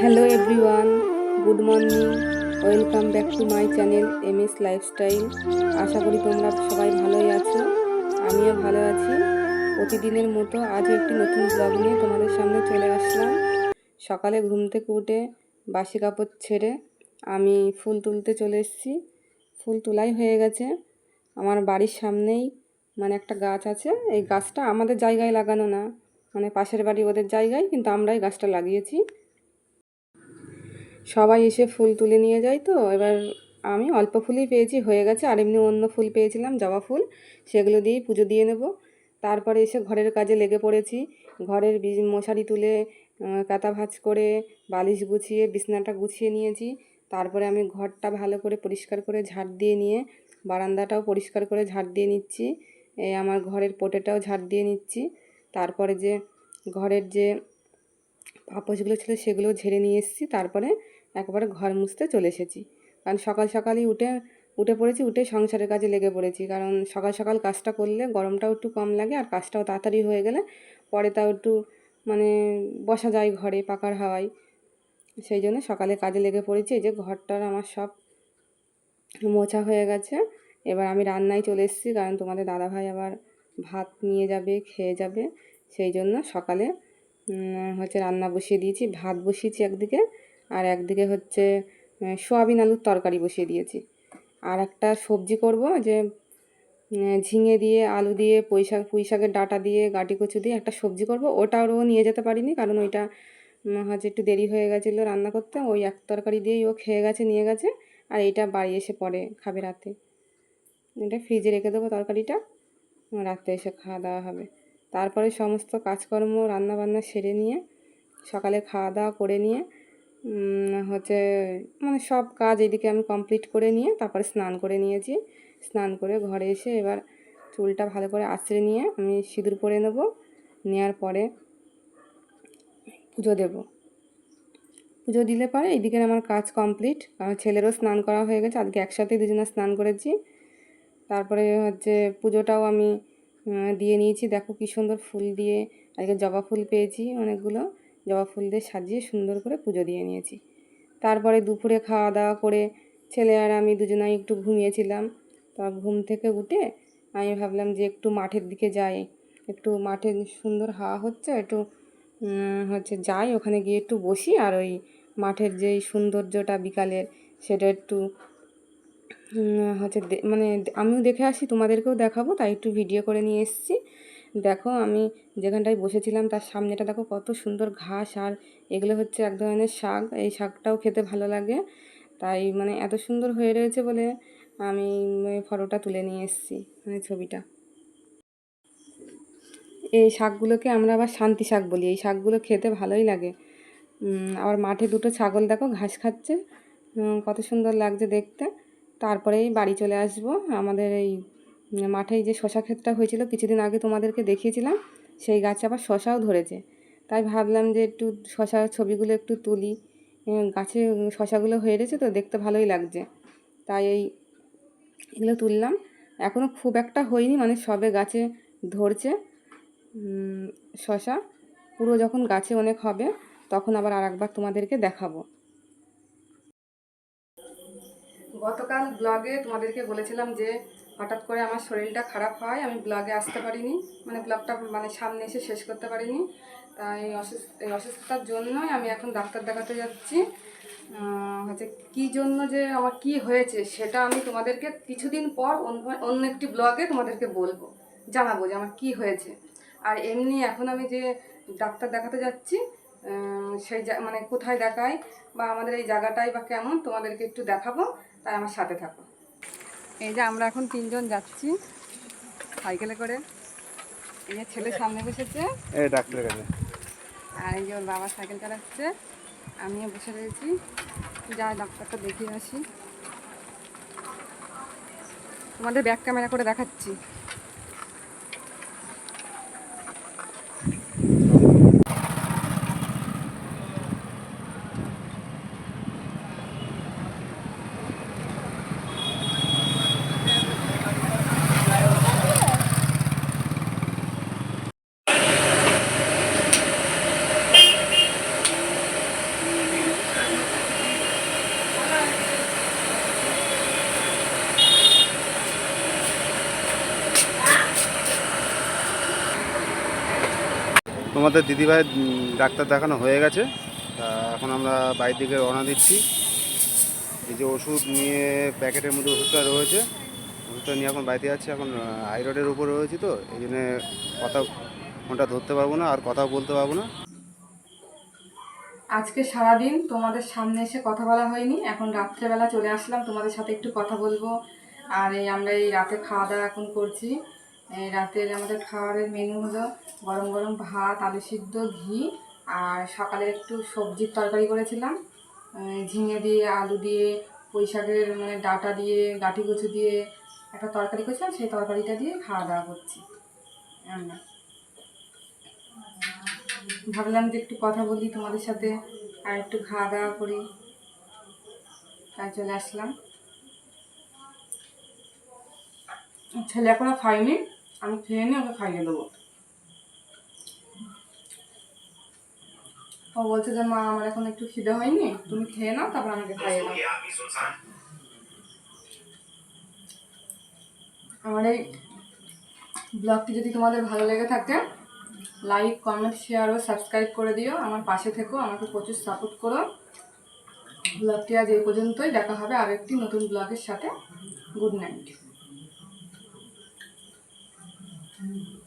Hello everyone good morning welcome back to my channel M S lifestyle আশা করি তোমরা সবাই ভালোই আছো। আমিও ভালো আছি। প্রতিদিনের মতো আজ একটি নতুন ব্লগ নিয়ে তোমাদের সামনে চলে আসলাম। সকালে ঘুম থেকে উঠে বাসি কাপড় ছেড়ে আমি ফুল তুলতে চলে এসেছি। ফুল তোলাই হয়ে গেছে। আমার বাড়ির সামনেই মানে একটা গাছ আছে এই গাছটা আমাদের জায়গায় লাগানো না। মানে পাশের বাড়ি ওদের জায়গায় কিন্তু আমরাই গাছটা লাগিয়েছি। সবাই এসে ফুল তুলে নিয়ে যায় তো এবার আমি অল্প ফুলই পেয়েছি হয়ে গেছে। আর এমনি অন্য ফুল পেয়েছিলাম জবা ফুল। সেগুলো দিয়েই পুজো দিয়ে নেব। তারপরে এসে ঘরের কাজে লেগে পড়েছি। ঘরের মশারি তুলে কাঁথা ভাঁজ করে বালিশ গুছিয়ে বিছনাটা গুছিয়ে নিয়েছি। তারপরে আমি ঘরটা ভালো করে পরিষ্কার করে ঝাড় দিয়ে নিয়ে বারান্দাটাও পরিষ্কার করে ঝাড় দিয়ে নিচ্ছি। আমার ঘরের পোটেটাও ঝাড় দিয়ে নিচ্ছি। তারপরে যে ঘরের যে পাপোশগুলো ছিল সেগুলো ঝেড়ে নিয়ে এসেছি। তারপরে একবারে ঘর মুছতে চলে এসেছি। কারণ সকাল সকালই উঠে উঠে পড়েছি, উঠে সংসারের কাজে লেগে পড়েছি। কারণ সকাল সকাল কাজটা করলে গরমটাও একটু কম লাগে আর কাজটাও তাড়াতাড়ি হয়ে গেলে পরে তাও একটু মানে বসা যায় ঘরে পাকার হাওয়ায়। সেই জন্য সকালে কাজে লেগে পড়েছি। এই যে ঘরটার আমার সব মোছা হয়ে গেছে। এবার আমি রান্নায় চলে এসেছি, কারণ তোমাদের দাদাভাই আবার ভাত নিয়ে যাবে, খেয়ে যাবে। সেই জন্য সকালে হচ্ছে রান্না বসিয়ে দিয়েছি, ভাত বসিয়েছি একদিকে আর একদিকে হচ্ছে সোয়াবিন আলুর তরকারি বসিয়ে দিয়েছি। আর একটা সবজি করব যে ঝিঙে দিয়ে, আলু দিয়ে, পুঁই শাক, পুঁই শাকের ডাঁটা দিয়ে, গাটি কচু দিয়ে একটা সবজি করব। ওটাও নিয়ে যেতে পারিনি, কারণ ওইটা হচ্ছে একটু দেরি হয়ে গেছিল রান্না করতে। ওই এক তরকারি দিয়েই ও খেয়ে গেছে, নিয়ে গেছে, আর এইটা বাড়ি এসে পরে খাবে রাতে। এটা ফ্রিজে রেখে দেবো তরকারিটা। রাত্রে এসে খাওয়া দাওয়া হবে। তারপরে সমস্ত কাজকর্ম রান্না বান্না সেরে নিয়ে, সকালে খাওয়া দাওয়া করে নিয়ে হচ্ছে মানে সব কাজ এদিকে আমি কমপ্লিট করে নিয়ে, তারপরে স্নান করে নিয়েছি। স্নান করে ঘরে এসে এবার চুলটা ভালো করে আছড়ে নিয়ে আমি সিঁদুর পরে নেব। নেওয়ার পরে পুজো দেব। পুজো দিলে পরে এইদিকে আমার কাজ কমপ্লিট কারণ ছেলেরও স্নান করা হয়ে গেছে। আজকে একসাথে দুজনে স্নান করেছি। তারপরে হচ্ছে পুজোটাও আমি দিয়ে নিয়েছি। দেখো কি সুন্দর ফুল দিয়ে আজকে জবা ফুল পেয়েছি অনেকগুলো। জবা ফুল দিয়ে সাজিয়ে সুন্দর করে পুজো দিয়ে নিয়েছি। তারপরে দুপুরে খাওয়া দাওয়া করে ছেলে আর আমি দুজনাই একটু ঘুমিয়েছিলাম। তার ঘুম থেকে উঠে আমি ভাবলাম যে একটু মাঠের দিকে যাই। একটু মাঠে সুন্দর হাওয়া হচ্ছে, একটু হচ্ছে যাই। ওখানে গিয়ে একটু বসি আর ওই মাঠের যেই সৌন্দর্যটা বিকালের, সেটা একটু হচ্ছে মানে আমিও দেখে আসি, তোমাদেরকেও দেখাবো, তাই একটু ভিডিও করে নিয়ে এসেছি। দেখো, আমি যেখানটায় বসেছিলাম, তার সামনেটা দেখো কত সুন্দর ঘাস, আর এগুলো হচ্ছে এক ধরনের শাক, এই শাকটাও খেতে ভালো লাগে। তাই মানে এত সুন্দর হয়ে রয়েছে বলে আমি ফটোটা তুলে নিয়ে এসেছি মানে ছবিটা। এই শাকগুলোকে আমরা আবার শান্তি শাক বলি, এই শাকগুলো খেতে ভালোই লাগে। আবার মাঠে দুটো ছাগল দেখো ঘাস খাচ্ছে কত সুন্দর লাগছে দেখতে। তারপরেই বাড়ি চলে আসব। আমাদের এই মাঠেই যে শশা ক্ষেতটা হয়েছিল, কিছুদিন আগে তোমাদেরকে দেখিয়েছিলাম, সেই গাছে আবার শশাও ধরেছে। তাই ভাবলাম যে একটু শশার ছবিগুলো একটু তুলি। গাছে শশাগুলো হয়ে রয়েছে তো দেখতে ভালোই লাগছে। তাই এই এগুলো তুললাম। এখনও খুব একটা হয়নি মানে সবে গাছে ধরছে শশা। পুরো যখন গাছে অনেক হবে, তখন আবার আর একবার তোমাদেরকে দেখাবো। গতকাল ব্লগে তোমাদেরকে বলেছিলাম যে হঠাৎ করে আমার শরীরটা খারাপ হয়, আমি ব্লগে আসতে পারিনি মানে ব্লগটা মানে সামনে এসে শেষ করতে পারিনি। তাই অসুস্থ এই অসুস্থতার জন্যই আমি এখন ডাক্তার দেখাতে যাচ্ছি। হচ্ছে কী জন্য যে আমার কি হয়েছে সেটা আমি তোমাদেরকে কিছুদিন পর অন্য অন্য একটি ব্লগে তোমাদেরকে বলব, জানাব যে আমার কি হয়েছে। আর এমনি এখন আমি যে ডাক্তার দেখাতে যাচ্ছি সেই মানে কোথায় দেখাই বা আমাদের এই জায়গাটাই বা কেমন তোমাদেরকে একটু দেখাবো। তাই আমার সাথে থাকো। এই যে আমরা এখন তিনজন যাচ্ছি। সাইকেলে করে। এই যে ছেলে সামনে বসেছে। এই ডাক্তারের কাছে। আর এই যে ওর বাবা সাইকেল চালাচ্ছে। আমিও বসে রয়েছি। যা ডাক্তারটা দেখিয়ে আসি। তোমাদের ব্যাক ক্যামেরা করে দেখাচ্ছি। তোমাদের দিদিভাই ডাক্তার দেখানো হয়ে গেছে। এখন আমরা বাড়ির দিকে রওনা দিচ্ছি। এই যে ওষুধ নিয়ে প্যাকেটের মধ্যে ওষুধটা রয়েছে, ওষুধটা নিয়ে এখন বাড়িতে যাচ্ছি। এখন হাই রোডের উপরে রয়েছি তো, এই জন্যে কথা, ফোনটা ধরতে পারব না, আর কথাও বলতে পারব না। আজকে সারাদিন তোমাদের সামনে এসে কথা বলা হয়নি। এখন রাত্রেবেলা চলে আসলাম, তোমাদের সাথে একটু কথা বলব। আর এই আমরা এই রাতে খাওয়া দাওয়া এখন করছি। রাতের আমাদের খাবারের মেনু হলো গরম গরম ভাত, আলু সিদ্ধ, ঘি, আর সকালে একটু সবজির তরকারি করেছিলাম। ঝিঙে দিয়ে, আলু দিয়ে, পুঁই শাকের মানে ডাটা দিয়ে গাঁটি কচু দিয়ে একটা তরকারি করেছিলাম, সেই তরকারিটা দিয়ে খাওয়া দাওয়া করছি। ভাবলাম যে একটু কথা বলি তোমাদের সাথে, আর একটু খাওয়া দাওয়া করি। তাই চলে আসলাম। ছেলে এখনও খাইনি আমি খেয়ে নিয়ে ওকে খাইয়ে দেবো। ও বলছে যে, মা, আমার এখন একটু খিদে হয়নি, তুমি খেয়ে নাও, তারপর আমাকে খাইয়ে দাও। আমার এই ব্লগটি যদি তোমাদের ভালো লেগে থাকে, লাইক, কমেন্ট, শেয়ার ও সাবস্ক্রাইব করে দিও। আমার পাশে থেকো, আমাকে প্রচুর সাপোর্ট করো। ব্লগটি আজ এই পর্যন্তই, দেখা হবে আর একটি নতুন ব্লগের সাথে। Good night. Mm.